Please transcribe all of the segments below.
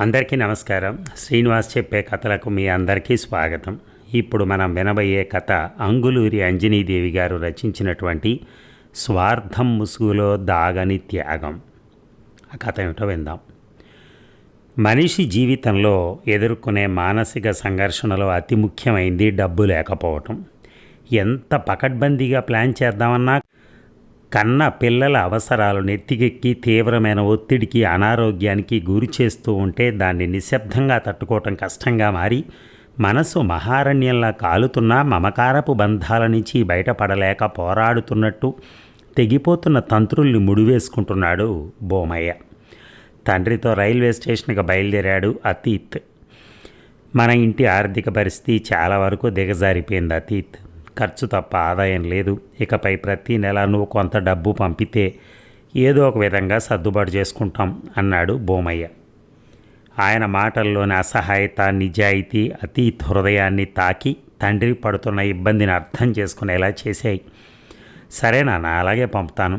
అందరికీ నమస్కారం. శ్రీనివాస్ చెప్పే కథలకు మీ అందరికీ స్వాగతం. ఇప్పుడు మనం వినబోయే కథ అంగులూరి అంజనీదేవి గారు రచించినటువంటి స్వార్థం ముసుగులో దాగని త్యాగం. ఆ కథ ఏమిటో విందాం. మనిషి జీవితంలో ఎదుర్కొనే మానసిక సంఘర్షణలో అతి ముఖ్యమైంది డబ్బు లేకపోవటం. ఎంత పకడ్బందీగా ప్లాన్ చేద్దామన్నా కన్న పిల్లల అవసరాలు నెత్తికెక్కి తీవ్రమైన ఒత్తిడికి అనారోగ్యానికి గురి చేస్తూ ఉంటే దాన్ని నిశ్శబ్దంగా తట్టుకోవటం కష్టంగా మారి మనసు మహారణ్యంలా కాలుతున్న మమకారపు బంధాల నుంచి బయటపడలేక పోరాడుతున్నట్టు తెగిపోతున్న తంత్రుల్ని ముడివేసుకుంటున్నాడు బోమయ్య. తండ్రితో రైల్వే స్టేషన్కి బయలుదేరాడు అతీత్. మన ఇంటి ఆర్థిక పరిస్థితి చాలా వరకు దిగజారిపోయింది అతీత్. ఖర్చు తప్ప ఆదాయం లేదు. ఇకపై ప్రతి నెల నువ్వు కొంత డబ్బు పంపితే ఏదో ఒక విధంగా సర్దుబాటు చేసుకుంటాం అన్నాడు బోమయ్య. ఆయన మాటల్లోని అసహాయత నిజాయితీ అతీత్ హృదయాన్ని తాకి తండ్రి పడుతున్న ఇబ్బందిని అర్థం చేసుకునేలా చేశాయి. సరే నాన్న అలాగే పంపుతాను.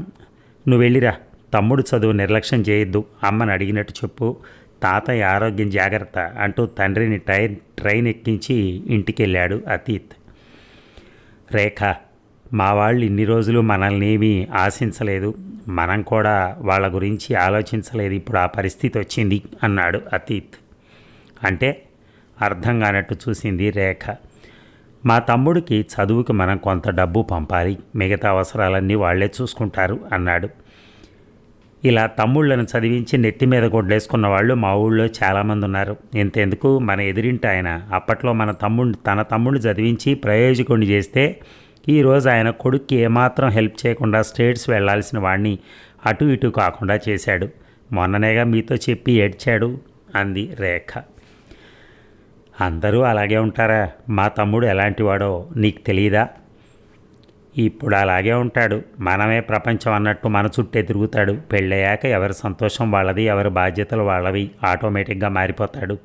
నువ్వు వెళ్ళిరా. తమ్ముడు చదువు నిర్లక్ష్యం చేయొద్దు. అమ్మని అడిగినట్టు చెప్పు. తాతయ్య ఆరోగ్యం జాగ్రత్త అంటూ తండ్రిని ట్రైన్ ట్రైన్ ఎక్కించి ఇంటికి వెళ్ళాడు అతీత్. రేఖ మా వాళ్ళు ఇన్ని రోజులు మనల్నేమీ ఆశించలేదు. మనం కూడా వాళ్ళ గురించి ఆలోచించలేదు. ఇప్పుడు ఆ పరిస్థితి వచ్చింది అన్నాడు అతీత్. అంటే అర్థం కానట్టు చూసింది రేఖ. మా తమ్ముడికి చదువుకి మనం కొంత డబ్బు పంపాలి. మిగతా అవసరాలన్నీ వాళ్ళే చూసుకుంటారు అన్నాడు. ఇలా తమ్ముళ్ళను చదివించి నెత్తి మీద గొడ్లేసుకున్న వాళ్ళు మా ఊళ్ళో చాలామంది ఉన్నారు. ఇంతెందుకు మన ఎదిరింటి ఆయన అప్పట్లో మన తమ్ముడు తన తమ్ముడిని చదివించి ప్రయోజకుడిని చేస్తే ఈరోజు ఆయన కొడుక్కి ఏమాత్రం హెల్ప్ చేయకుండా స్టేట్స్ వెళ్ళాల్సిన వాడిని అటు ఇటు కాకుండా చేశాడు. మొన్ననేగా మీతో చెప్పి ఏడ్చాడు అంది రేఖ. అందరూ అలాగే ఉంటారా? మా తమ్ముడు ఎలాంటివాడో నీకు తెలియదా ఇప్పుడు అలాగే ఉంటాడు. మనమే ప్రపంచం అన్నట్టు మన చుట్టే తిరుగుతాడు. పెళ్ళయ్యాక ఎవరి సంతోషం వాళ్ళది ఎవరి బాధ్యతలు వాళ్ళవి ఆటోమేటిక్గా మారిపోతాడు.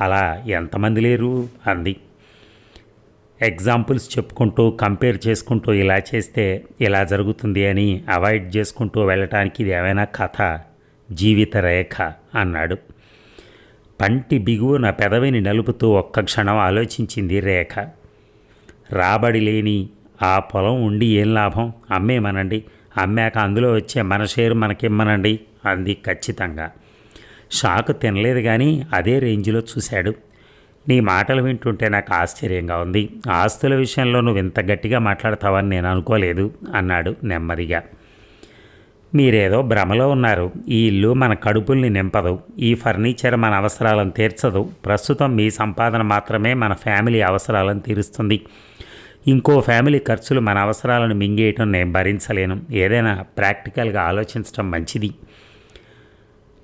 అలా ఎంతమంది లేరు? అంది. ఎగ్జాంపుల్స్ చెప్పుకుంటూ కంపేర్ చేసుకుంటూ ఇలా చేస్తే ఇలా జరుగుతుంది అని అవాయిడ్ చేసుకుంటూ వెళ్ళటానికి ఇది ఏమైనా కథ? జీవిత రేఖ అన్నాడు. పంటి బిగువున పెదవిని నలుపుతూ ఒక్క క్షణం ఆలోచించింది రేఖ. రాబడి లేని ఆ పొలం ఉండి ఏం లాభం? అమ్మేమనండి? అమ్మాక అందులో వచ్చే మన షేరు మనకిమ్మనండి అంది ఖచ్చితంగా. షాక్ తినలేదు కానీ అదే రేంజ్లో చూశాడు. నీ మాటలు వింటుంటే నాకు ఆశ్చర్యంగా ఉంది. ఆస్తుల విషయంలో నువ్వు ఇంత గట్టిగా మాట్లాడతావని నేను అనుకోలేదు అన్నాడు నెమ్మదిగా. మీరేదో భ్రమలో ఉన్నారు. ఈ ఇల్లు మన కడుపుల్ని నింపదు. ఈ ఫర్నిచర్ మన అవసరాలను తీర్చదు. ప్రస్తుతం మీ సంపాదన మాత్రమే మన ఫ్యామిలీ అవసరాలను తీరుస్తుంది. ఇంకో ఫ్యామిలీ ఖర్చులు మన అవసరాలను మింగేయటం నేను భరించలేను. ఏదైనా ప్రాక్టికల్గా ఆలోచించడం మంచిది.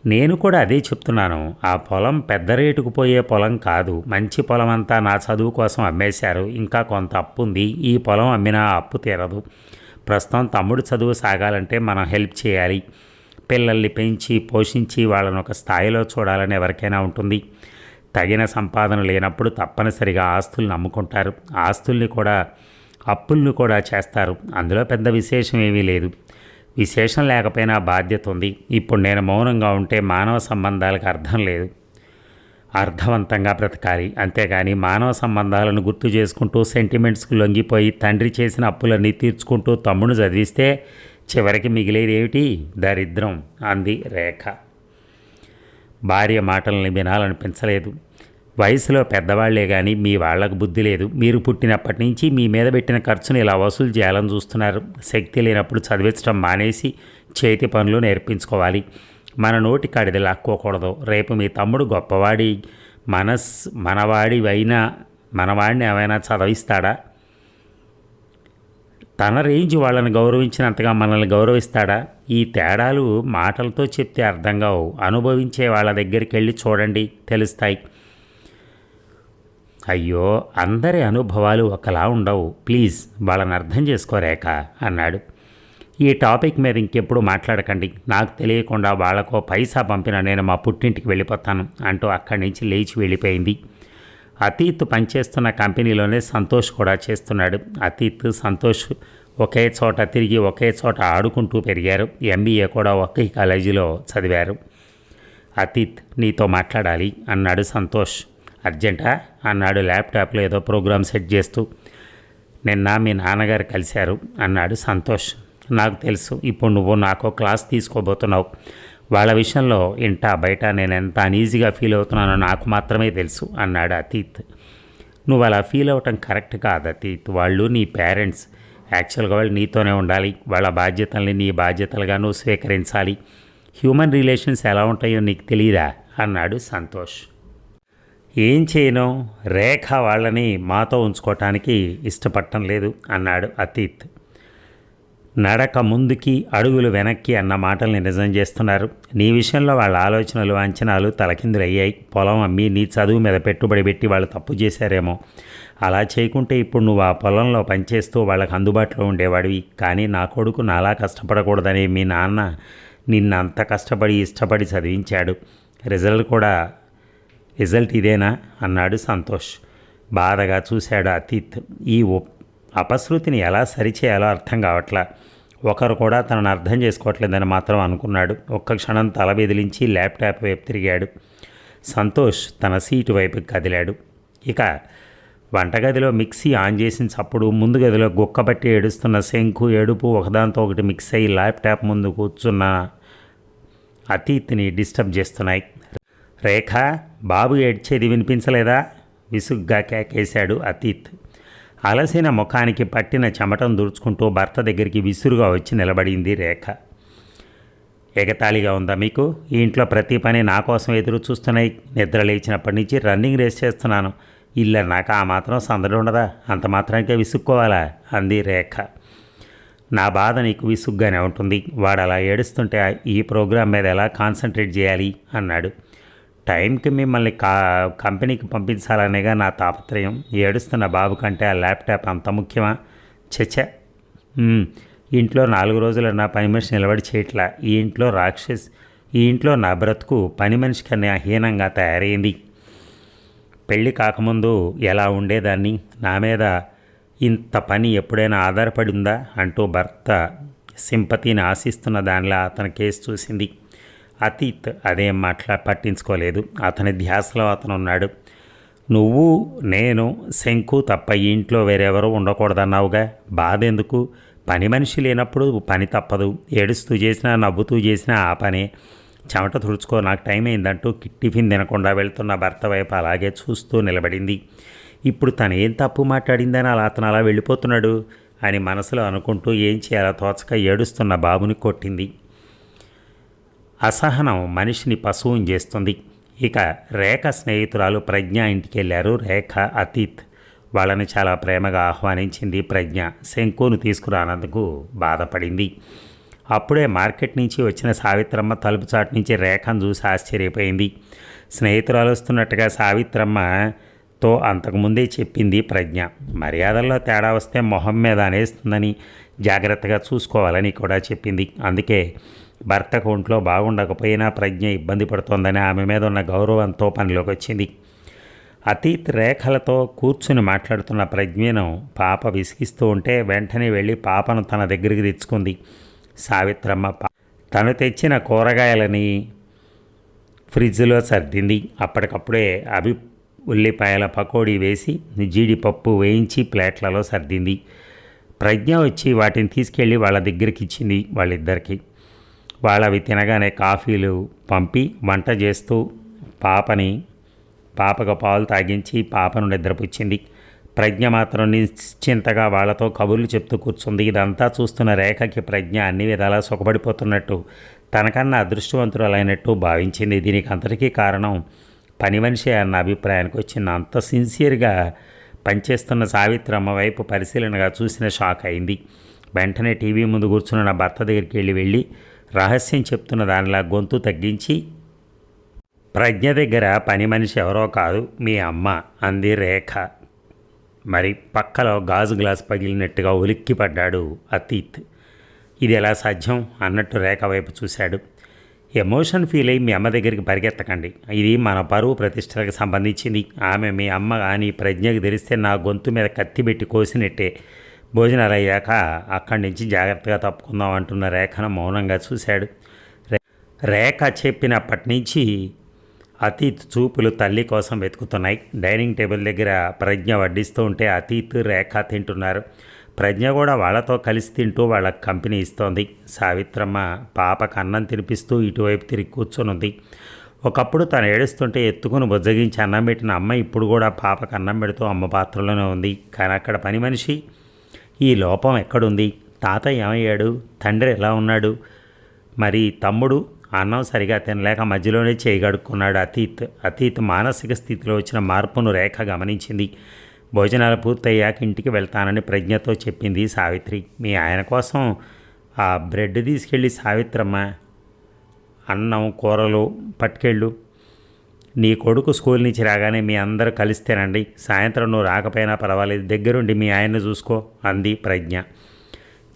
నేను కూడా అదే చెప్తున్నాను. ఆ పొలం పెద్ద రేటుకు పోయే పొలం కాదు. మంచి పొలం అంతా నా చదువు కోసం అమ్మేశారు. ఇంకా కొంత అప్పు ఉంది. ఈ పొలం అమ్మినా అప్పు తీరదు. ప్రస్తుతం తమ్ముడు చదువు సాగాలంటే మనం హెల్ప్ చేయాలి. పిల్లల్ని పెంచి పోషించి వాళ్ళని ఒక స్థాయిలో చూడాలని ఎవరికైనా ఉంటుంది. తగిన సంపాదన లేనప్పుడు తప్పనిసరిగా ఆస్తుల్ని అమ్ముకుంటారు. ఆస్తుల్ని కూడా అప్పుల్ని కూడా చేస్తారు. అందులో పెద్ద విశేషం ఏమీ లేదు. విశేషం లేకపోయినా బాధ్యత ఉంది. ఇప్పుడు నేను మౌనంగా ఉంటే మానవ సంబంధాలకు అర్థం లేదు. అర్థవంతంగా బ్రతకాలి. అంతేగాని మానవ సంబంధాలను గుర్తు చేసుకుంటూ సెంటిమెంట్స్కు లొంగిపోయి తండ్రి చేసిన అప్పులన్నీ తీర్చుకుంటూ తమ్ముడు చదివిస్తే చివరికి మిగిలేది ఏమిటి? దరిద్రం అంది రేఖ. భార్య మాటల్ని వినాలనిపించలేదు. వయసులో పెద్దవాళ్ళే కానీ మీ వాళ్ళకు బుద్ధి లేదు. మీరు పుట్టినప్పటి నుంచి మీ మీద పెట్టిన ఖర్చును ఇలా వసూలు చేయాలని చూస్తున్నారు. శక్తి లేనప్పుడు చదివించడం మానేసి చేతి పనులు నేర్పించుకోవాలి. మన నోటి కడిది లాక్కోకూడదు. రేపు మీ తమ్ముడు గొప్పవాడి మనస్ మనవాడి అయినా మనవాడిని ఏమైనా చదివిస్తాడా? తన రేంజ్ వాళ్ళని గౌరవించినంతగా మనల్ని గౌరవిస్తాడా? ఈ తేడాలు మాటలతో చెప్తే అర్థం కావు. అనుభవించే వాళ్ళ దగ్గరికి వెళ్ళి చూడండి. తెలుస్తాయి. అయ్యో అందరి అనుభవాలు ఒకలా ఉండవు. ప్లీజ్ వాళ్ళని అర్థం చేసుకోరేక అన్నాడు. ఈ టాపిక్ మీద ఇంకెప్పుడు మాట్లాడకండి. నాకు తెలియకుండా వాళ్ళకో పైసా పంపిన నేను మా పుట్టింటికి వెళ్ళిపోతాను అంటూ అక్కడి నుంచి లేచి వెళ్ళిపోయింది. అతీత్ పనిచేస్తున్న కంపెనీలోనే సంతోష్ కూడా చేస్తున్నాడు. అతీత్ సంతోష్ ఒకే చోట తిరిగి ఒకే చోట ఆడుకుంటూ పెరిగారు. ఎంబీఏ కూడా ఒకే కాలేజీలో చదివారు. అతీత్ నీతో మాట్లాడాలి అన్నాడు సంతోష్. అర్జెంటా? అన్నాడు ల్యాప్టాప్లో ఏదో ప్రోగ్రామ్ సెట్ చేస్తూ. నిన్న మీ నాన్నగారు కలిశారు అన్నాడు సంతోష్. నాకు తెలుసు ఇప్పుడు నువ్వు నాకు క్లాస్ తీసుకోబోతున్నావు. వాళ్ళ విషయంలో ఇంట బయట నేను ఎంత అనీజీగా ఫీల్ అవుతున్నానో నాకు మాత్రమే తెలుసు అన్నాడు అతీత్. నువ్వు అలా ఫీల్ అవ్వటం కరెక్ట్ కాదు అతీత్. వాళ్ళు నీ పేరెంట్స్ యాక్చువల్గా వాళ్ళు నీతోనే ఉండాలి. వాళ్ళ బాధ్యతల్ని నీ బాధ్యతలుగా నువ్వు స్వీకరించాలి. హ్యూమన్ రిలేషన్స్ ఎలా ఉంటాయో నీకు తెలియదా అన్నాడు సంతోష్. ఏం చేయను? రేఖ వాళ్ళని మాతో ఉంచుకోవటానికి ఇష్టపడటం లేదు అన్నాడు అతీత్. నడక ముందుకి అడుగులు వెనక్కి అన్న మాటల్ని నిజం చేస్తున్నారు. నీ విషయంలో వాళ్ళ ఆలోచనలు అంచనాలు తలకిందులయ్యాయి. పొలం అమ్మి నీ చదువు మీద పెట్టుబడి పెట్టి వాళ్ళు తప్పు చేశారేమో. అలా చేయకుంటే ఇప్పుడు నువ్వు ఆ పొలంలో పనిచేస్తూ వాళ్ళకి అందుబాటులో ఉండేవాడివి. కానీ నా కొడుకు నాలా కష్టపడకూడదని మీ నాన్న నిన్నంత అంత కష్టపడి ఇష్టపడి చదివించాడు. రిజల్ట్ కూడా రిజల్ట్ ఇదేనా? అన్నాడు సంతోష్. బాధగా చూశాడు అతీత్. ఈ అపశృతిని ఎలా సరిచేయాలో అర్థం కావట్లా. ఒకరు కూడా తనను అర్థం చేసుకోవట్లేదని మాత్రం అనుకున్నాడు. ఒక్క క్షణం తల బెదిలించి ల్యాప్టాప్ వైపు తిరిగాడు. సంతోష్ తన సీటు వైపుకి కదిలాడు. ఇక వంటగదిలో మిక్సీ ఆన్ చేసిన చప్పుడు ముందు గదిలో గుక్కబట్టి ఏడుస్తున్న శంకు ఏడుపు ఒకదాంతో ఒకటి మిక్స్ అయ్యి ల్యాప్టాప్ ముందు కూర్చున్న అతీత్ని డిస్టర్బ్ చేస్తున్నాయి. రేఖ బాబు ఏడ్చేది వినిపించలేదా? విసుగ్గా కేకేశాడు అతీత్. అలసిన ముఖానికి పట్టిన చెమటం దుడుచుకుంటూ భర్త దగ్గరికి విసురుగా వచ్చి నిలబడింది రేఖ. ఎగతాళిగా ఉందా మీకు? ఈ ఇంట్లో ప్రతి పని నా కోసం ఎదురు చూస్తున్నాయి నిద్ర లేచినప్పటి నుంచి రన్నింగ్ రేస్ చేస్తున్నాను. ఇల్లు నాకు ఆ మాత్రం సందడి ఉండదా? అంత మాత్రానికే విసుక్కోవాలా? అంది రేఖ. నా బాధ నీకు విసుగ్గానే ఉంటుంది. వాడు అలా ఏడుస్తుంటే ఈ ప్రోగ్రాం మీద ఎలా కాన్సన్ట్రేట్ చేయాలి? అన్నాడు. టైంకి మిమ్మల్ని కా కంపెనీకి పంపించాలనేగా నా తాపత్రయం. ఏడుస్తున్న బాబు కంటే ఆ ల్యాప్టాప్ అంత ముఖ్యమా? చచ్చ ఇంట్లో నాలుగు రోజులు నా పని మనిషి నిలబడి చేయట్లా. ఈ ఇంట్లో రాక్షస్ ఈ ఇంట్లో నా బ్రతుకు పని మనిషి కన్నా హీనంగా తయారైంది. పెళ్ళి కాకముందు ఎలా ఉండేదాన్ని? నా మీద ఇంత పని ఎప్పుడైనా ఆధారపడి ఉందా అంటూ భర్త సింపతిని ఆశిస్తున్న దానిలా అతని కేసు చూసింది. అతీత్ అదేం మాట్లా పట్టించుకోలేదు. అతని ధ్యాసలో అతను ఉన్నాడు నువ్వు నేను శంకు తప్ప ఈ ఇంట్లో వేరెవరూ ఉండకూడదన్నావుగా? బాధ ఎందుకు పని మనిషి లేనప్పుడు పని తప్పదు. ఏడుస్తూ చేసినా నవ్వుతూ చేసినా ఆ పనే. చెమట తుడుచుకో నాకు టైం అయిందంటూ కి- టిఫిన్ తినకుండా వెళ్తున్న భర్త వైపు అలాగే చూస్తూ నిలబడింది. ఇప్పుడు తను ఏం తప్పు మాట్లాడిందని అలా అతను అలా వెళ్ళిపోతున్నాడు? అని మనసులో అనుకుంటూ ఏం చేయాలో తోచక ఏడుస్తున్న బాబుని కొట్టింది. అసహనం మనిషిని పశువుని చేస్తుంది. ఇక రేఖ స్నేహితురాలు ప్రజ్ఞ ఇంటికి వెళ్ళారు రేఖ అతీత్. వాళ్ళని చాలా ప్రేమగా ఆహ్వానించింది ప్రజ్ఞ. శంకును తీసుకురానందుకు బాధపడింది. అప్పుడే మార్కెట్ నుంచి వచ్చిన సావిత్రమ్మ తలుపు చాటు నుంచి రేఖను చూసి ఆశ్చర్యపోయింది. స్నేహితురాలు వస్తున్నట్టుగా సావిత్రమ్మతో అంతకుముందే చెప్పింది ప్రజ్ఞ. మర్యాదల్లో తేడా వస్తే మొహం మీద అనేస్తుందని జాగ్రత్తగా చూసుకోవాలని కూడా చెప్పింది. అందుకే భర్తకు ఒంట్లో బాగుండకపోయినా ప్రజ్ఞ ఇబ్బంది పడుతోందని ఆమె మీద ఉన్న గౌరవంతో పనిలోకి వచ్చింది. అతీత్ రేఖలతో కూర్చుని మాట్లాడుతున్న ప్రజ్ఞను పాప విసిగిస్తూ ఉంటే వెంటనే వెళ్ళి పాపను తన దగ్గరికి తెచ్చుకుంది. సావిత్రమ్మ తను తెచ్చిన కూరగాయలని ఫ్రిడ్జ్లో సర్దింది. అప్పటికప్పుడే అభి ఉల్లిపాయల పకోడీ వేసి జీడిపప్పు వేయించి ప్లేట్లలో సర్దింది. ప్రజ్ఞ వచ్చి వాటిని తీసుకెళ్ళి వాళ్ళ దగ్గరికి ఇచ్చింది వాళ్ళిద్దరికీ. వాళ్ళవి తినగానే కాఫీలు పంపి వంట చేస్తూ పాపని పాపకు పాలు తాగించి పాపను నిద్రపుచ్చింది. ప్రజ్ఞ మాత్రం నిశ్చింతగా వాళ్ళతో కబుర్లు చెప్తూ కూర్చుంది. ఇదంతా చూస్తున్న రేఖకి ప్రజ్ఞ అన్ని విధాలా సుఖపడిపోతున్నట్టు తనకన్నా అదృష్టవంతురాలైనట్టు భావించింది. దీనికి అంతటికీ కారణం పని మనిషి అన్న అభిప్రాయానికి వచ్చింది. అంత సిన్సియర్గా పనిచేస్తున్న సావిత్రమ్మ వైపు పరిశీలనగా చూసిన షాక్ అయింది. వెంటనే టీవీ ముందు కూర్చున్న నా భర్త దగ్గరికి వెళ్ళి వెళ్ళి రహస్యం చెప్తున్న దానిలా గొంతు తగ్గించి ప్రజ్ఞ దగ్గర పని మనిషి ఎవరో కాదు మీ అమ్మ అంది రేఖ. మరి పక్కలో గాజు గ్లాస్ పగిలినట్టుగా ఉలిక్కి పడ్డాడు అతీత్. ఇది ఎలా సాధ్యం? అన్నట్టు రేఖ వైపు చూశాడు. ఎమోషన్ ఫీల్ అయ్యి మీ అమ్మ దగ్గరికి పరిగెత్తకండి. ఇది మన పరువు ప్రతిష్టలకు సంబంధించింది. ఆమె మీ అమ్మ కానీ ప్రజ్ఞకు తెలిస్తే నా గొంతు మీద కత్తి పెట్టి కోసినట్టే. భోజనాలు అయ్యాక అక్కడి నుంచి జాగ్రత్తగా తప్పుకుందాం అంటున్న రేఖను మౌనంగా చూశాడు. రేఖ చెప్పినప్పటి నుంచి అతీత్ చూపులు తల్లి కోసం వెతుకుతున్నాయి. డైనింగ్ టేబుల్ దగ్గర ప్రజ్ఞ వడ్డిస్తూ ఉంటే అతీత్ రేఖ తింటున్నారు. ప్రజ్ఞ కూడా వాళ్ళతో కలిసి తింటూ వాళ్ళకి కంపెనీ ఇస్తోంది. సావిత్రమ్మ పాపకు అన్నం తినిపిస్తూ ఇటువైపు తిరిగి కూర్చొనుంది. ఒకప్పుడు తను ఏడుస్తుంటే ఎత్తుకుని బుజ్జగించి అన్నం పెట్టిన అమ్మ ఇప్పుడు కూడా పాపకు అన్నం పెడుతూ అమ్మ పాత్రలోనే ఉంది. కానీ అక్కడ పని మనిషి ఈ లోపం ఎక్కడుంది? తాత ఏమయ్యాడు? తండ్రి ఎలా ఉన్నాడు? మరి తమ్ముడు అన్నం సరిగా తినలేక మధ్యలోనే చేయగడుక్కున్నాడు అతీత్. అతీత్ మానసిక స్థితిలో వచ్చిన మార్పును రేఖ గమనించింది. భోజనాలు పూర్తయ్యాక ఇంటికి వెళ్తానని ప్రజ్ఞతో చెప్పింది సావిత్రి. మీ ఆయన కోసం ఆ బ్రెడ్ తీసుకెళ్ళి సావిత్రమ్మ అన్నం కూరలు పట్టుకెళ్ళు. నీ కొడుకు స్కూల్ నుంచి రాగానే మీ అందరూ కలిస్తేనండి. సాయంత్రం నువ్వు రాకపోయినా పర్వాలేదు. దగ్గరుండి మీ ఆయన్ని చూసుకో అంది ప్రజ్ఞ.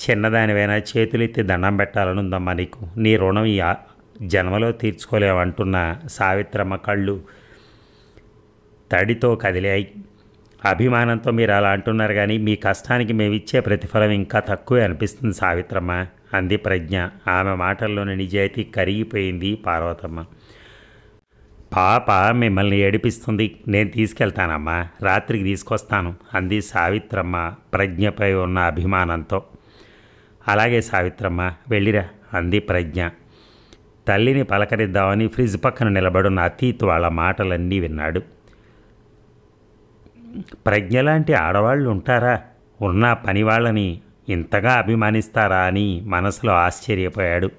చిన్నదానివైనా చేతులెత్తి దండం పెట్టాలనుందమ్మా నీకు. నీ రుణం ఈ జన్మలో తీర్చుకోలేవంటున్న సావిత్రమ్మ కళ్ళు తడితో కదిలాయి. అభిమానంతో మీరు అలా అంటున్నారు కానీ మీ కష్టానికి మేమిచ్చే ప్రతిఫలం ఇంకా తక్కువే అనిపిస్తుంది సావిత్రమ్మ అంది ప్రజ్ఞ. ఆమె మాటల్లోని నిజాయితీ కరిగిపోయింది పార్వతమ్మ. పాప మిమ్మల్ని ఏడిపిస్తుంది. నేను తీసుకెళ్తానమ్మా. రాత్రికి తీసుకొస్తాను అంది సావిత్రమ్మ ప్రజ్ఞపై ఉన్న అభిమానంతో. అలాగే సావిత్రమ్మ వెళ్ళిరా అంది ప్రజ్ఞ. తల్లిని పలకరిద్దామని ఫ్రిడ్జ్ పక్కన నిలబడున్న అతీత్ వాళ్ళ మాటలన్నీ విన్నాడు. ప్రజ్ఞ లాంటి ఆడవాళ్ళు ఉంటారా? ఉన్న పని వాళ్ళని ఇంతగా అభిమానిస్తారా అని మనసులో ఆశ్చర్యపోయాడు.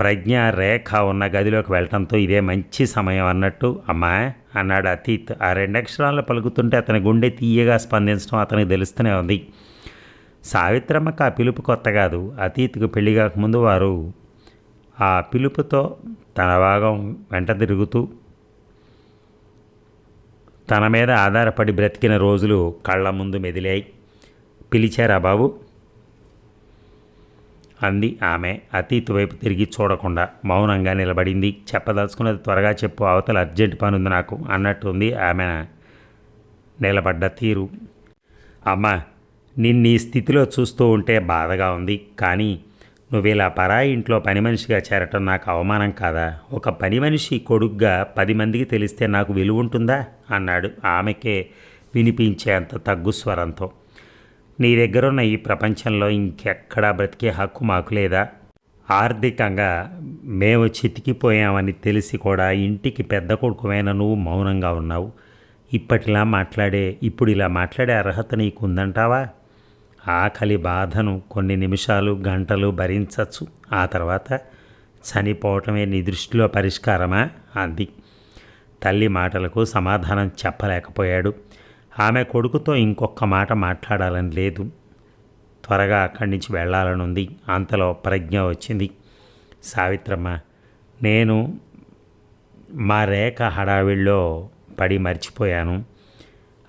ప్రజ్ఞ రేఖ ఉన్న గదిలోకి వెళ్ళటంతో ఇదే మంచి సమయం అన్నట్టు అమ్మా అన్నాడు అతీత్. ఆ రెండక్షరాలు పలుకుతుంటే అతని గుండె తీయగా స్పందించడం అతనికి తెలుస్తూనే ఉంది. సావిత్రమ్మకు ఆ పిలుపు కొత్త కాదు. అతీత్కు పెళ్ళి కాకముందు వారు ఆ పిలుపుతో తన భాగం వెంట తిరుగుతూ తన మీద ఆధారపడి బ్రతికిన రోజులు కళ్ళ ముందు మెదిలాయి. పిలిచారా బాబు? అంది ఆమె. అతీత్ వైపు తిరిగి చూడకుండా మౌనంగా నిలబడింది. చెప్పదలుచుకున్నది త్వరగా చెప్పు అవతల అర్జెంట్ పని ఉంది నాకు అన్నట్టుంది ఆమె నిలబడ్డ తీరు. అమ్మా నిన్ను ఈ స్థితిలో చూస్తూ ఉంటే బాధగా ఉంది. కానీ నువ్వు ఇలా పరాయి ఇంట్లో పని మనిషిగా చేరటం నాకు అవమానం కాదా? ఒక పని మనిషి కొడుగ్గా పది మందికి తెలిస్తే నాకు విలువ ఉంటుందా అన్నాడు ఆమెకే వినిపించేంత తగ్గు స్వరంతో. నీ దగ్గరున్న ఈ ప్రపంచంలో ఇంకెక్కడా బ్రతికే హక్కు మాకు లేదా? ఆర్థికంగా మేము చితికిపోయామని తెలిసి కూడా ఇంటికి పెద్ద కొడుకువైన నువ్వు మౌనంగా ఉన్నావు. ఇప్పటిలా మాట్లాడే ఇప్పుడు ఇలా మాట్లాడే అర్హత నీకు ఉందంటావా ఆకలి బాధను కొన్ని నిమిషాలు గంటలు భరించవచ్చు ఆ తర్వాత చనిపోవటమే నీ దృష్టిలో పరిష్కారమా? అంది. తల్లి మాటలకు సమాధానం చెప్పలేకపోయాడు. ఆమె కొడుకుతో ఇంకొక మాట మాట్లాడాలని లేదు. త్వరగా అక్కడి నుంచి వెళ్ళాలని ఉంది అంతలో ప్రజ్ఞ వచ్చింది. సావిత్రమ్మ నేను మా రేఖ హడావిడిలో పడి మర్చిపోయాను.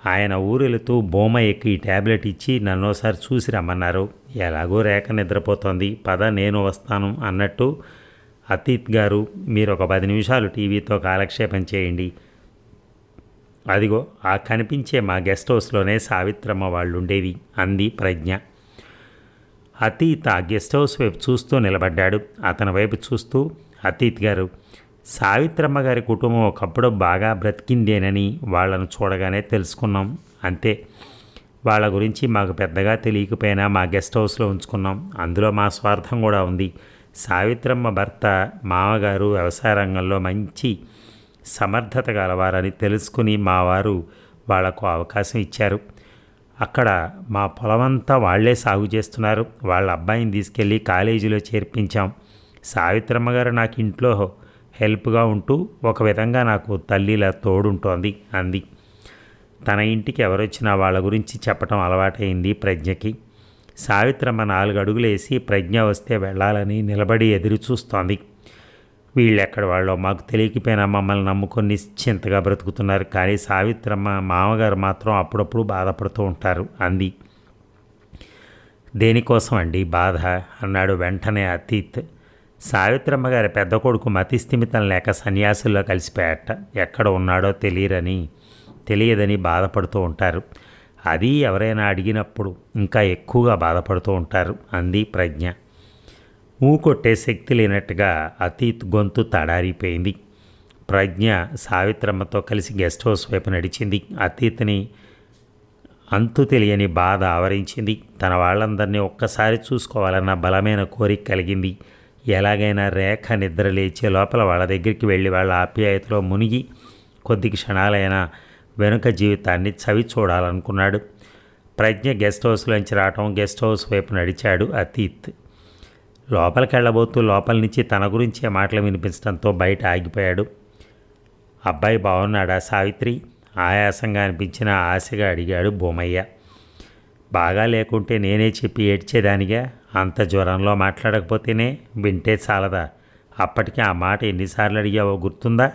ఆయన ఊరెళుతూ బొమ్మ ఎక్కి ఈ ట్యాబ్లెట్ ఇచ్చి నన్ను ఒకసారి చూసి రమ్మన్నారు. ఎలాగో రేఖ నిద్రపోతోంది. పద నేను వస్తాను అన్నట్టు అతీత్ గారు మీరు ఒక పది నిమిషాలు టీవీతో కాలక్షేపం చేయండి. అదిగో ఆ కనిపించే మా గెస్ట్ హౌస్లోనే సావిత్రమ్మ వాళ్ళు ఉండేవి అంది ప్రజ్ఞ. అతీత్ ఆ గెస్ట్ హౌస్ వైపు చూస్తూ నిలబడ్డాడు. అతని వైపు చూస్తూ అతీత్ గారు సావిత్రమ్మ గారి కుటుంబం ఒకప్పుడు బాగా బ్రతికిందేనని వాళ్ళను చూడగానే తెలుసుకున్నాం. అంతే. వాళ్ళ గురించి మాకు పెద్దగా తెలియకపోయినా మా గెస్ట్ హౌస్లో ఉంచుకున్నాం. అందులో మా స్వార్థం కూడా ఉంది. సావిత్రమ్మ భర్త మామగారు వ్యవసాయ రంగంలో మంచి సమర్థత గలవారని తెలుసుకుని మా వారు వాళ్ళకు అవకాశం ఇచ్చారు. అక్కడ మా పొలమంతా వాళ్ళే సాగు చేస్తున్నారు. వాళ్ళ అబ్బాయిని తీసుకెళ్ళి కాలేజీలో చేర్పించాం. సావిత్రమ్మ గారు నాకు ఇంట్లో హెల్ప్గా ఉంటూ ఒక విధంగా నాకు తల్లిలా తోడుంటోంది అంది. తన ఇంటికి ఎవరొచ్చినా వాళ్ళ గురించి చెప్పటం అలవాటైంది ప్రజ్ఞకి. సావిత్రమ్మ నాలుగు అడుగులేసి ప్రజ్ఞ వస్తే వెళ్ళాలని నిలబడి ఎదురు చూస్తోంది వీళ్ళెక్కడ వాళ్ళో మాకు తెలియకపోయినా మమ్మల్ని నమ్ముకొని నిశ్చింతగా బ్రతుకుతున్నారు. కానీ సావిత్రమ్మ మామగారు మాత్రం అప్పుడప్పుడు బాధపడుతూ ఉంటారు. అంది. దేనికోసం అండి బాధ? అన్నాడు వెంటనే అతీత్. సావిత్రమ్మ గారి పెద్ద కొడుకు మతిస్థిమితం లేక సన్యాసుల్లో కలిసిపోయాట. ఎక్కడ ఉన్నాడో తెలియరని తెలియదని బాధపడుతూ ఉంటారు. అది ఎవరైనా అడిగినప్పుడు ఇంకా ఎక్కువగా బాధపడుతూ ఉంటారు అంది ప్రజ్ఞ. ఊ కొట్టే శక్తి లేనట్టుగా అతీత్ గొంతు తడారిపోయింది. ప్రజ్ఞ సావిత్రమ్మతో కలిసి గెస్ట్ హౌస్ వైపు నడిచింది. అతీత్ని అంతు తెలియని బాధ ఆవరించింది. తన వాళ్ళందరినీ ఒక్కసారి చూసుకోవాలన్న బలమైన కోరిక కలిగింది. ఎలాగైనా రేఖ నిద్ర లేచే లోపల వాళ్ళ దగ్గరికి వెళ్ళి వాళ్ళ ఆప్యాయతలో మునిగి కొద్ది క్షణాలైనా వెనుక జీవితాన్ని చవి చూడాలనుకున్నాడు. ప్రజ్ఞ గెస్ట్ హౌస్లోంచి రావటం గెస్ట్ హౌస్ వైపు నడిచాడు అతీత్. లోపలికెళ్ళబోతూ లోపల నుంచి తన గురించే మాటలు వినిపించడంతో బయట ఆగిపోయాడు. అబ్బాయి బాగున్నాడా సావిత్రి? ఆయాసంగా అనిపించిన ఆశగా అడిగాడు బొమ్మయ్య బాగా లేకుంటే నేనే చెప్పి ఏడ్చేదానిగా? అంత జ్వరంలో మాట్లాడకపోతేనే వింటే చాలదా? అప్పటికి ఆ మాట ఎన్నిసార్లు అడిగావో గుర్తుందా?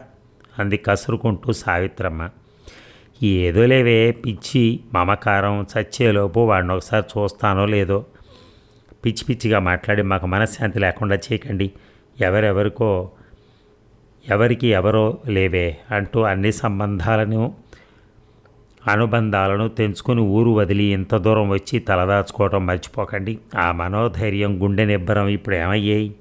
అంది కసురుకుంటూ సావిత్రమ్మ. ఏదో లేవే పిచ్చి మమకారం చచ్చేలోపు వాడిని ఒకసారి చూస్తానో లేదో? పిచ్చి పిచ్చిగా మాట్లాడి మాకు మనశ్శాంతి లేకుండా చేయకండి. ఎవరెవరికో ఎవరికి ఎవరో లేవే అంటూ అన్ని సంబంధాలను అనుబంధాలను తెంచుకొని ఊరు వదిలి ఇంత దూరం వచ్చి తలదాచుకోవడం మర్చిపోకండి. ఆ మనోధైర్యం గుండె నిబ్బరం ఇప్పుడు ఏమయ్యాయి?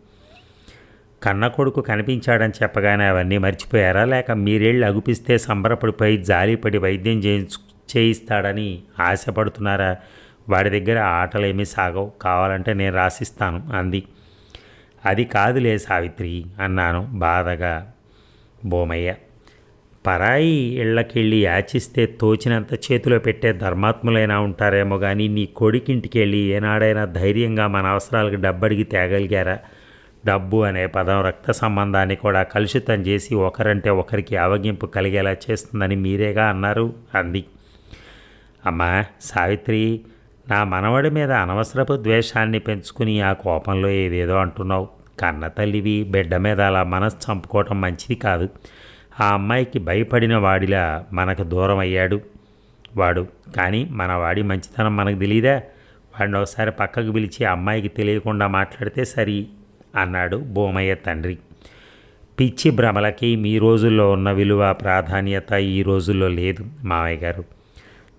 కన్న కొడుకు కనిపించాడని చెప్పగానే అవన్నీ మర్చిపోయారా? లేక మీరేళ్ళు అగుపిస్తే సంబరపడిపోయి జాలిపడి వైద్యం చేయించు చేయిస్తాడని ఆశపడుతున్నారా? వాడి దగ్గర ఆటలేమీ సాగవు. కావాలంటే నేను రాసిస్తాను అంది. అది కాదులే సావిత్రి అన్నాను బాధగా బోమయ్య. పరాయి ఇళ్ళకెళ్ళి యాచిస్తే తోచినంత చేతిలో పెట్టే ధర్మాత్ములైనా ఉంటారేమో కానీ నీ కొడుకింటికి వెళ్ళి ఏనాడైనా ధైర్యంగా మన అవసరాలకు డబ్బడిగి తేగలిగారా? డబ్బు అనే పదం రక్త సంబంధాన్ని కూడా కలుషితం చేసి ఒకరంటే ఒకరికి అవగింపు కలిగేలా చేస్తుందని మీరేగా అన్నారు అంది. అమ్మా సావిత్రి నా మనవడి మీద అనవసరపు ద్వేషాన్ని పెంచుకుని ఆ కోపంలో ఏదేదో అంటున్నావు. కన్న తల్లివి బిడ్డ మీద అలా మనసు చంపుకోవటం మంచిది కాదు. ఆ అమ్మాయికి భయపడిన వాడిలా మనకు దూరం అయ్యాడు వాడు. కానీ మన వాడి మంచితనం మనకు తెలియదా వాడిని ఒకసారి పక్కకు పిలిచి ఆ అమ్మాయికి తెలియకుండా మాట్లాడితే సరి అన్నాడు భూమయ్య తండ్రి. పిచ్చి భ్రమలకి మీ రోజుల్లో ఉన్న విలువ ప్రాధాన్యత ఈ రోజుల్లో లేదు మావయ్య గారు.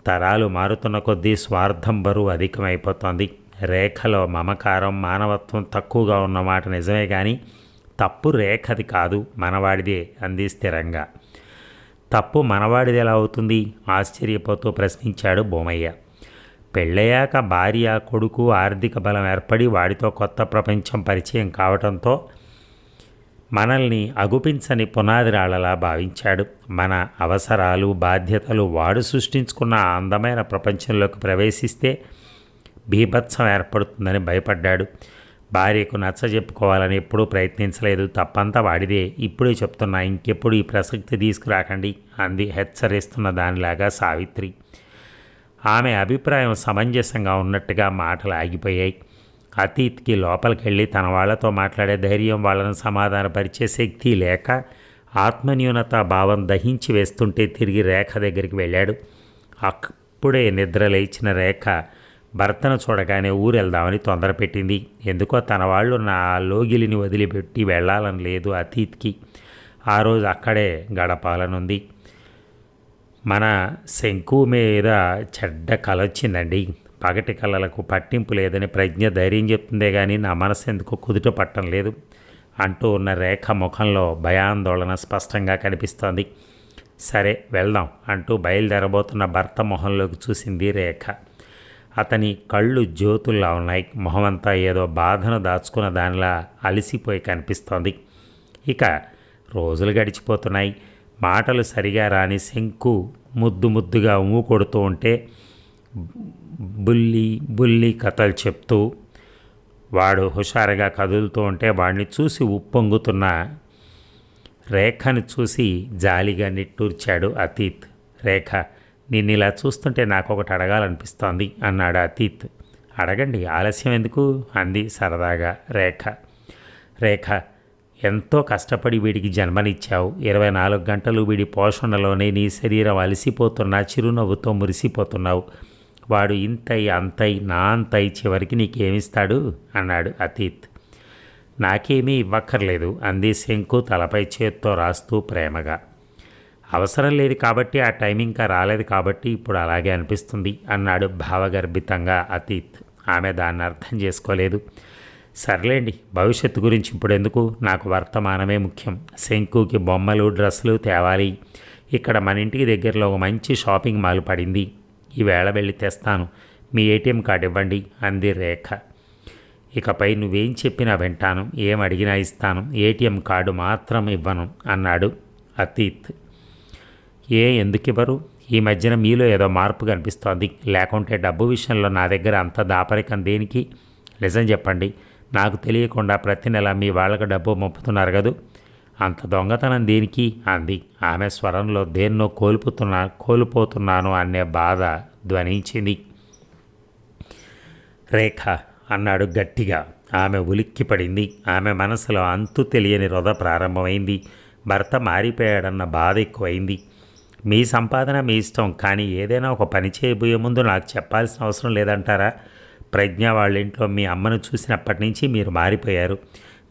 తరాలు మారుతున్న కొద్దీ స్వార్థం బరువు అధికమైపోతోంది. రేఖలో మమకారం మానవత్వం తక్కువగా ఉన్న మాట నిజమే కానీ తప్పు రేఖది కాదు మనవాడిదే అంది స్థిరంగా. తప్పు మనవాడిది ఎలా అవుతుంది? ఆశ్చర్యపోతూ ప్రశ్నించాడు బొమ్మయ్య పెళ్ళయ్యాక భార్య కొడుకు ఆర్థిక బలం ఏర్పడి వాడితో కొత్త ప్రపంచం పరిచయం కావడంతో మనల్ని అగుపించని పునాదిరాళ్ళలా భావించాడు. మన అవసరాలు బాధ్యతలు వాడు సృష్టించుకున్న అందమైన ప్రపంచంలోకి ప్రవేశిస్తే బీభత్సం ఏర్పడుతుందని భయపడ్డాడు. భార్యకు నచ్చ చెప్పుకోవాలని ఎప్పుడూ ప్రయత్నించలేదు. తప్పంతా వాడిదే. ఇప్పుడే చెప్తున్నా ఇంకెప్పుడు ఈ ప్రసక్తి తీసుకురాకండి అంది హెచ్చరిస్తున్న దానిలాగా సావిత్రి. ఆమె అభిప్రాయం సమంజసంగా ఉన్నట్టుగా మాటలు ఆగిపోయాయి. అతీత్కి లోపలికి వెళ్ళి తన వాళ్ళతో మాట్లాడే ధైర్యం వాళ్ళను సమాధానపరిచే శక్తి లేక ఆత్మన్యూనత భావం దహించి వేస్తుంటే తిరిగి రేఖ దగ్గరికి వెళ్ళాడు. అప్పుడే నిద్ర లేచిన రేఖ భర్తను చూడగానే ఊరెళ్దామని తొందరపెట్టింది ఎందుకో తన వాళ్ళు నా లోగిలిని వదిలిపెట్టి వెళ్ళాలని లేదు అతీత్కి. ఆ రోజు అక్కడే గడపాలనుంది. మన శంకు మీద చెడ్డ కల వచ్చిందండి పగటి కళలకు పట్టింపు లేదని ప్రజ్ఞ ధైర్యం చెప్తుందే కానీ నా మనసు ఎందుకు కుదుట పట్టం లేదు అంటూ ఉన్న రేఖ ముఖంలో భయాందోళన స్పష్టంగా కనిపిస్తోంది. సరే వెళ్దాం అంటూ బయలుదేరబోతున్న భర్త మొహంలోకి చూసింది రేఖ. అతని కళ్ళు జ్యోతుల్లా ఉన్నాయి. మొహమంతా ఏదో బాధను దాచుకున్న దానిలా అలసిపోయి కనిపిస్తోంది. ఇక రోజులు గడిచిపోతున్నాయి. మాటలు సరిగా రాని శంకు ముద్దు ముద్దుగా ఉమ్ము కొడుతూ ఉంటే బుల్లి బుల్లి కథలు చెప్తూ వాడు హుషారుగా కదులుతూ ఉంటే వాడిని చూసి ఉప్పొంగుతున్న రేఖను చూసి జాలిగా నిట్టూర్చాడు అతీత్. రేఖ నిన్ను ఇలా చూస్తుంటే నాకు ఒకటి అడగాలనిపిస్తోంది అన్నాడు అతీత్. అడగండి ఆలస్యం ఎందుకు? అంది సరదాగా రేఖ. రేఖ ఎంతో కష్టపడి వీడికి జన్మనిచ్చావు. ఇరవై నాలుగు గంటలు వీడి పోషణలోనే నీ శరీరం అలసిపోతున్నా చిరునవ్వుతో మురిసిపోతున్నావు. వాడు ఇంతై అంతై నా అంతై చివరికి నీకేమిస్తాడు? అన్నాడు అతీత్. నాకేమీ ఇవ్వక్కర్లేదు అంది శంకు తలపై చేత్తో రాస్తూ ప్రేమగా. అవసరం లేదు కాబట్టి ఆ టైం ఇంకా రాలేదు కాబట్టి ఇప్పుడు అలాగే అనిపిస్తుంది అన్నాడు భావగర్భితంగా అతీత్. ఆమె దాన్ని అర్థం చేసుకోలేదు. సర్లేండి భవిష్యత్తు గురించి ఇప్పుడు ఎందుకు నాకు వర్తమానమే ముఖ్యం. శంకుకి బొమ్మలు డ్రెస్సులు తేవాలి. ఇక్కడ మన ఇంటికి దగ్గరలో ఒక మంచి షాపింగ్ మాల్ పడింది. ఈవేళ వెళ్ళి తెస్తాను. మీ ఏటీఎం కార్డు ఇవ్వండి అంది రేఖ. ఇకపై నువ్వేం చెప్పినా వింటాను ఏం అడిగినా ఇస్తాను ఏటీఎం కార్డు మాత్రం ఇవ్వను అన్నాడు అతీత్. ఏ ఎందుకు ఇవ్వరు ఈ మధ్యన మీలో ఏదో మార్పు కనిపిస్తోంది. లేకుంటే డబ్బు విషయంలో నా దగ్గర అంత దాపరికం దేనికి? నిజం చెప్పండి. నాకు తెలియకుండా ప్రతి నెల మీ వాళ్ళకు డబ్బు మొప్పుతున్నారు కదూ? అంత దొంగతనం దేనికి? అంది. ఆమె స్వరంలో దేన్నో కోల్పోతున్నా కోల్పోతున్నాను అనే బాధ ధ్వనించింది. రేఖ అన్నాడు గట్టిగా. ఆమె ఉలిక్కిపడింది. ఆమె మనసులో అంతు తెలియని రొద ప్రారంభమైంది. భర్త మారిపోయాడన్న బాధ ఎక్కువైంది. మీ సంపాదన మీ ఇష్టం కానీ ఏదైనా ఒక పని చేయబోయే ముందు నాకు చెప్పాల్సిన అవసరం లేదంటారా? ప్రజ్ఞ వాళ్ళ ఇంట్లో మీ అమ్మను చూసినప్పటి నుంచి మీరు మారిపోయారు.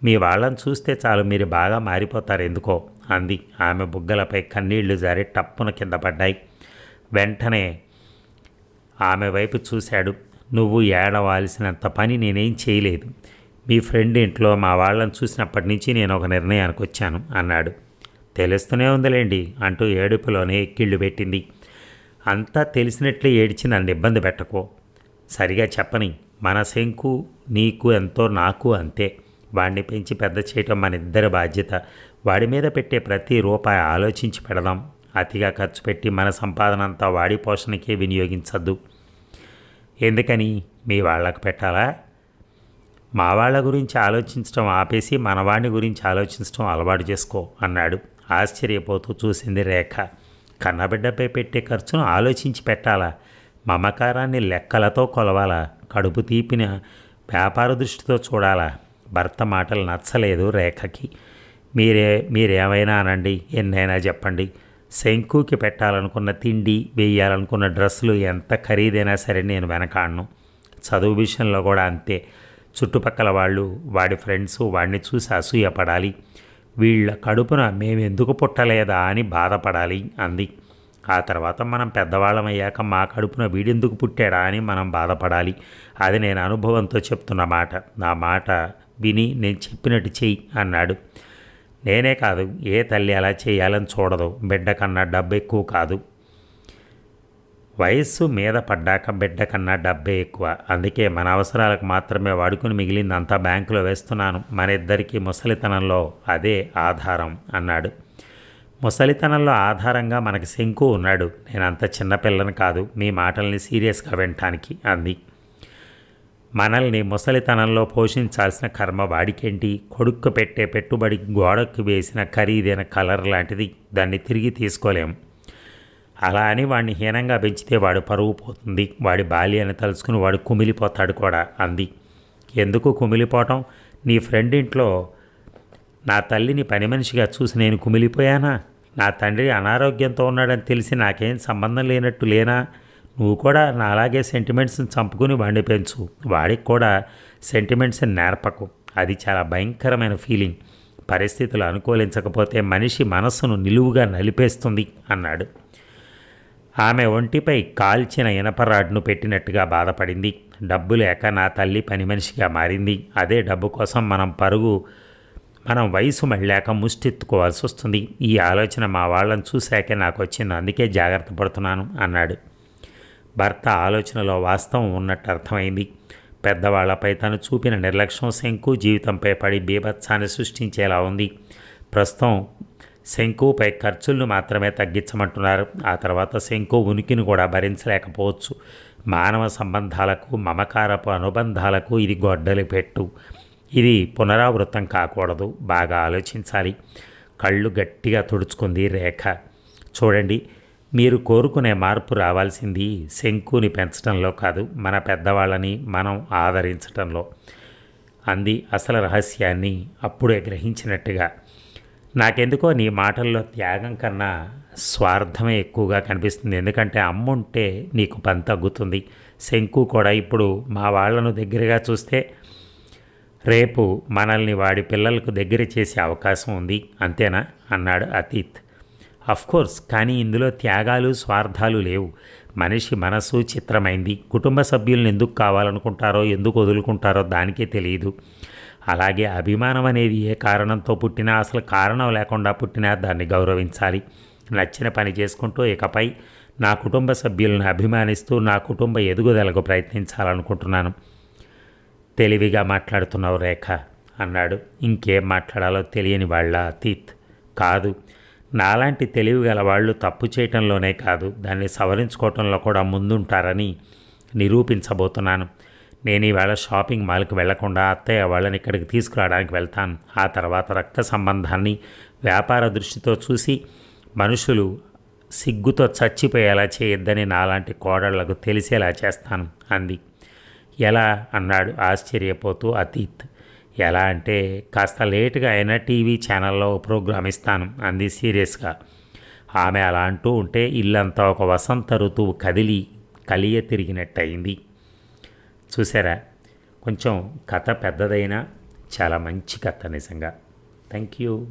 మీ వాళ్ళని చూస్తే చాలు మీరు బాగా మారిపోతారు ఎందుకో అంది. ఆమె బుగ్గలపై కన్నీళ్ళు జారి టప్పున కింద పడ్డాయి. వెంటనే ఆమె వైపు చూశాడు. నువ్వు ఏడవాల్సినంత పని నేనేం చేయలేదు. మీ ఫ్రెండ్ ఇంట్లో మా వాళ్ళని చూసినప్పటి నుంచి నేను ఒక నిర్ణయానికి వచ్చాను అన్నాడు. తెలుస్తూనే ఉందిలేండి అంటూ ఏడుపులోనే ఎక్కిళ్ళు పెట్టింది. అంతా తెలిసినట్లే ఏడ్చి నన్ను ఇబ్బంది పెట్టకో. సరిగా చెప్పని మన శంకు నీకు ఎంతో నాకు అంతే. వాడిని పెంచి పెద్ద చేయటం మన ఇద్దరి బాధ్యత. వాడి మీద పెట్టే ప్రతి రూపాయి ఆలోచించి పెడదాం. అతిగా ఖర్చు పెట్టి మన సంపాదన అంతా వాడి పోషణకే వినియోగించద్దు. ఎందుకని? మీ వాళ్ళకు పెట్టాలా? మా వాళ్ళ గురించి ఆలోచించడం ఆపేసి మనవాడిని గురించి ఆలోచించడం అలవాటు చేసుకో అన్నాడు. ఆశ్చర్యపోతూ చూసింది రేఖ. కన్నబిడ్డపై పెట్టే ఖర్చును ఆలోచించి పెట్టాలా? మమకారాన్ని లెక్కలతో కొలవాలా? కడుపు తీపిన వ్యాపార దృష్టితో చూడాలా? భర్త మాటలు నచ్చలేదు రేఖకి. మీరే మీరేమైనా అనండి ఎన్నైనా చెప్పండి. శంకుకి పెట్టాలనుకున్న తిండి వేయాలనుకున్న డ్రెస్సులు ఎంత ఖరీదైనా సరే నేను వెనకాడను. చదువు విషయంలో కూడా అంతే. చుట్టుపక్కల వాళ్ళు వాడి ఫ్రెండ్స్ వాడిని చూసి అసూయపడాలి. వీళ్ళ కడుపున మేము ఎందుకు పుట్టలేదా అని బాధపడాలి అంది. ఆ తర్వాత మనం పెద్దవాళ్ళం అయ్యాక మా కడుపున వీడెందుకు పుట్టాడా అని మనం బాధపడాలి. అది నేను అనుభవంతో చెప్తున్న మాట. నా మాట విని నేను చెప్పినట్టు చెయ్యి అన్నాడు. నేనే కాదు ఏ తల్లి అలా చేయాలని చూడదు. బిడ్డ కన్నా డబ్బు ఎక్కువ కాదు. వయస్సు మీద పడ్డాక బిడ్డ కన్నా డబ్బే ఎక్కువ. అందుకే మన అవసరాలకు మాత్రమే వాడుకుని మిగిలిందంతా బ్యాంకులో వేస్తున్నాను. మన ఇద్దరికీ ముసలితనంలో అదే ఆధారం అన్నాడు. ముసలితనంలో ఆధారంగా మనకి శంకు ఉన్నాడు. నేనంత చిన్నపిల్లని కాదు. మీ మాటల్ని సీరియస్గా వినటానికి అంది. మనల్ని ముసలితనంలో పోషించాల్సిన కర్మ వాడికేంటి? కొడుక్కు పెట్టే పెట్టుబడి గోడకు వేసిన ఖరీదైన కలర్ లాంటిది దాన్ని తిరిగి తీసుకోలేం. అలా అని వాడిని హీనంగా పెంచితే వాడు పరువు పోతుంది. వాడి బాల్యాన్ని తలుచుకుని వాడు కుమిలిపోతాడు కూడా అంది. ఎందుకు కుమిలిపోవటం? నీ ఫ్రెండ్ ఇంట్లో నా తల్లిని పని మనిషిగా చూసి నేను కుమిలిపోయానా? నా తండ్రి అనారోగ్యంతో ఉన్నాడని తెలిసి నాకేం సంబంధం లేనట్టు లేనా? నువ్వు కూడా నా అలాగే సెంటిమెంట్స్ని చంపుకుని వాడిని పెంచు. వాడికి కూడా సెంటిమెంట్స్ని నేర్పకు. అది చాలా భయంకరమైన ఫీలింగ్ పరిస్థితులు అనుకూలించకపోతే మనిషి మనస్సును నిలువుగా నలిపేస్తుంది అన్నాడు. ఆమె ఒంటిపై కాల్చిన ఇనపరాడ్ను పెట్టినట్టుగా బాధపడింది. డబ్బు లేక నా తల్లి పని మనిషిగా మారింది. అదే డబ్బు కోసం మనం పరుగు మనం వయసు మళ్ళాక ముష్టెత్తుకోవాల్సి వస్తుంది ఈ ఆలోచన మా వాళ్ళని చూశాకే నాకు వచ్చింది. అందుకే జాగ్రత్త పడుతున్నాను అన్నాడు. భర్త ఆలోచనలో వాస్తవం ఉన్నట్టు అర్థమైంది. పెద్దవాళ్ళపై తను చూపిన నిర్లక్ష్యం శంకు జీవితంపై పడి బీభత్సాన్ని సృష్టించేలా ఉంది. ప్రస్తుతం శంకుపై ఖర్చులను మాత్రమే తగ్గించమంటున్నారు. ఆ తర్వాత శంకు ఉనికిని కూడా భరించలేకపోవచ్చు. మానవ సంబంధాలకు మమకారపు అనుబంధాలకు ఇది గొడ్డలి పెట్టు. ఇది పునరావృతం కాకూడదు. బాగా ఆలోచించాలి. కళ్ళు గట్టిగా తుడుచుకుంది రేఖ. చూడండి మీరు కోరుకునే మార్పు రావాల్సింది శంకుని పెంచడంలో కాదు మన పెద్దవాళ్ళని మనం ఆదరించడంలో అంది అసలు రహస్యాన్ని అప్పుడే గ్రహించినట్టుగా. నాకెందుకో నీ మాటల్లో త్యాగం కన్నా స్వార్థమే ఎక్కువగా కనిపిస్తుంది. ఎందుకంటే అమ్ముంటే నీకు పని తగ్గుతుంది. శంకు కూడా ఇప్పుడు మా వాళ్ళను దగ్గరగా చూస్తే రేపు మనల్ని వాడి పిల్లలకు దగ్గర చేసే అవకాశం ఉంది అంతేనా? అన్నాడు అతీత్. కోర్స్ కానీ ఇందులో త్యాగాలు స్వార్థాలు లేవు. మనిషి మనసు చిత్రమైంది. కుటుంబ సభ్యులను ఎందుకు కావాలనుకుంటారో ఎందుకు వదులుకుంటారో దానికే తెలియదు. అలాగే అభిమానం అనేది ఏ కారణంతో పుట్టినా అసలు కారణం లేకుండా పుట్టినా దాన్ని గౌరవించాలి. నచ్చిన పని చేసుకుంటూ ఇకపై నా కుటుంబ సభ్యులను అభిమానిస్తూ నా కుటుంబ ఎదుగుదలకు ప్రయత్నించాలనుకుంటున్నాను. తెలివిగా మాట్లాడుతున్నావు రేఖ అన్నాడు. ఇంకేం మాట్లాడాలో తెలియని వాళ్ళ అతీత్. కాదు. నాలాంటి తెలివి గల వాళ్ళు తప్పు చేయటంలోనే కాదు దాన్ని సవరించుకోవటంలో కూడా ముందుంటారని నిరూపించబోతున్నాను. నేను ఈవేళ షాపింగ్ మాల్కి వెళ్ళకుండా అత్తయ్య వాళ్ళని ఇక్కడికి తీసుకురావడానికి వెళ్తాను. ఆ తర్వాత రక్త సంబంధాన్ని వ్యాపార దృష్టితో చూసి మనుషులు సిగ్గుతో చచ్చిపోయేలా చేయొద్దని నాలాంటి కోడళ్ళకు తెలిసేలా చేస్తాను అంది. ఎలా? అన్నాడు ఆశ్చర్యపోతూ అతీత్. ఎలా అంటే కాస్త లేటుగా అయినా టీవీ ఛానల్లో ప్రోగ్రామ్ ఇస్తాను అంది సీరియస్గా. ఆమె అలా అంటూ ఉంటే ఇల్లంతా ఒక వసంత ఋతువు కదిలి కలియ తిరిగినట్టయింది. చూసారా కొంచెం కథ పెద్దదైనా చాలా మంచి కథ నిజంగా. Thank you.